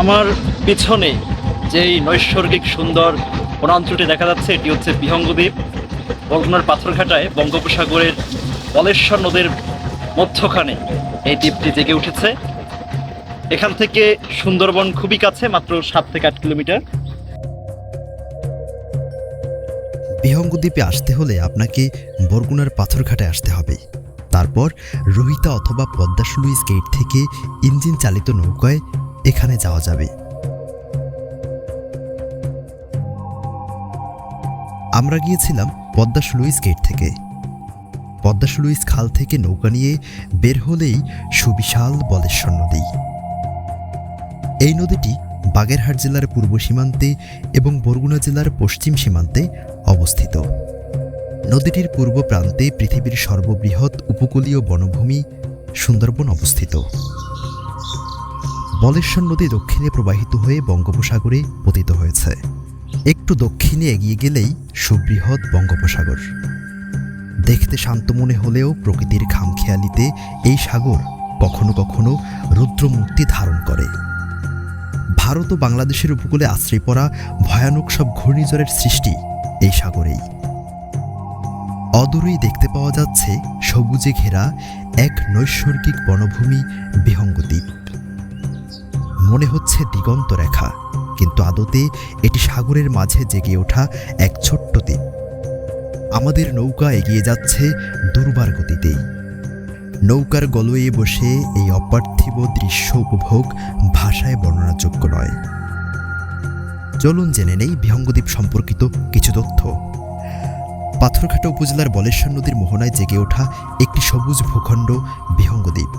আমার পিছনে যেই নৈসর্গিক সুন্দর বনাঞ্চলটি দেখা যাচ্ছে, এটি হচ্ছে বিহঙ্গদ্বীপ। বরগুনার পাথরঘাটায় বঙ্গোপসাগরের বলেশ্বর নদীর মধ্যখানে এই দ্বীপটি জেগে উঠেছে। এখান থেকে সুন্দরবন খুবই কাছে, মাত্র সাত থেকে আট কিলোমিটার। বিহঙ্গদ্বীপে আসতে হলে আপনাকে বরগুনার পাথরঘাটে আসতে হবে। তারপর রোহিতা অথবা পদ্মা স্লুইস গেট থেকে ইঞ্জিন চালিত নৌকায় এখানে যাওয়া যাবে। আমরা গিয়েছিলাম পদ্মা স্লুইস গেট থেকে। পদ্মা স্লুইস খাল থেকে নৌকা নিয়ে বের হলেই সুবিশাল বলেশ্বর নদী। এই নদীটি বাগেরহাট জেলার পূর্ব সীমান্তে এবং বরগুনা জেলার পশ্চিম সীমান্তে অবস্থিত। নদীটির পূর্ব প্রান্তে পৃথিবীর সর্ববৃহৎ উপকূলীয় বনভূমি সুন্দরবন অবস্থিত। বলেশ্বর নদী দক্ষিণে প্রবাহিত হয়ে বঙ্গোপসাগরে পতিত হয়েছে। একটু দক্ষিণে এগিয়ে গেলেই সুবৃহৎ বঙ্গোপসাগর। দেখতে শান্ত মনে হলেও প্রকৃতির খামখেয়ালিতে এই সাগর কখনো কখনো রুদ্রমূর্তি ধারণ করে। ভারত ও বাংলাদেশের উপকূলে আশ্রয় পড়া ভয়ানক সব ঘূর্ণিঝড়ের সৃষ্টি এই সাগরেই। অদূরেই দেখতে পাওয়া যাচ্ছে সবুজে ঘেরা এক নৈসর্গিক বনভূমি বিহঙ্গদ্বীপ। মনে হচ্ছে দিগন্ত রেখা, কিন্তু আদতে এটি সাগরের মাঝে জেগে ওঠা এক ছোট্ট দ্বীপ। আমাদের নৌকা এগিয়ে যাচ্ছে দুর্বার গতিতেই। নৌকার গলয়ে বসে এই অপার্থিব দৃশ্য উপভোগ ভাষায় বর্ণনাযোগ্য নয়। চলুন জেনে নেই বিহঙ্গদ্বীপ সম্পর্কিত কিছু তথ্য। পাথরঘাটা উপজেলার বলেশ্বর নদীর মোহনায় জেগে ওঠা একটি সবুজ ভূখণ্ড বিহঙ্গদ্বীপ।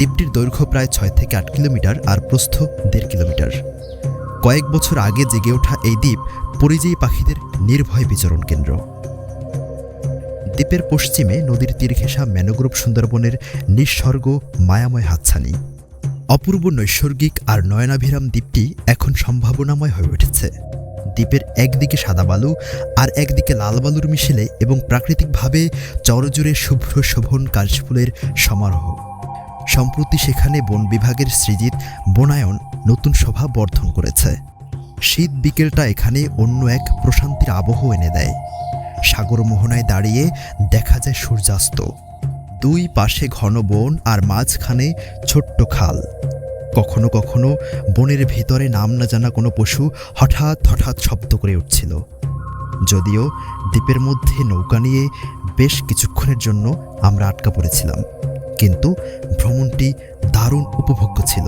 দ্বীপটির দৈর্ঘ্য প্রায় ছয় থেকে আট কিলোমিটার আর প্রস্থ দেড় কিলোমিটার। কয়েক বছর আগে জেগে ওঠা এই দ্বীপ পরিযায়ী পাখিদের নির্ভয় বিচরণ কেন্দ্র। দ্বীপের পশ্চিমে নদীর তীর ঘেঁষা ম্যানোগ্রোভ সুন্দরবনের নিঃস্বর্গ মায়াময় হাতছানি। অপূর্ব নৈসর্গিক আর নয়নাভিরাম দ্বীপটি এখন সম্ভাবনাময় হয়ে উঠেছে। দ্বীপের একদিকে সাদা বালু আর একদিকে লাল বালুর মিশেলে এবং প্রাকৃতিকভাবে চরজুড়ে শুভ্র শোভন কাশফুলের সমারোহ। সম্প্রতি সেখানে বন বিভাগের সৃজিত বনায়ন নতুন সভা বর্ধন করেছে। শীত বিকেলটা এখানে অন্য এক প্রশান্তির আবহ এনে দেয়। সাগর মোহনায় দাঁড়িয়ে দেখা যায় সূর্যাস্ত। দুই পাশে ঘন বন আর মাঝখানে ছোট্ট খাল। কখনো কখনো বনের ভিতরে নাম না জানা কোনো পশু হঠাৎ হঠাৎ শব্দ করে উঠছিল। যদিও দ্বীপের মধ্যে নৌকা নিয়ে বেশ কিছুক্ষণের জন্য আমরা আটকা পড়েছিলাম। কিন্তু ভ্রমণটি দারুণ উপভোগ্য ছিল।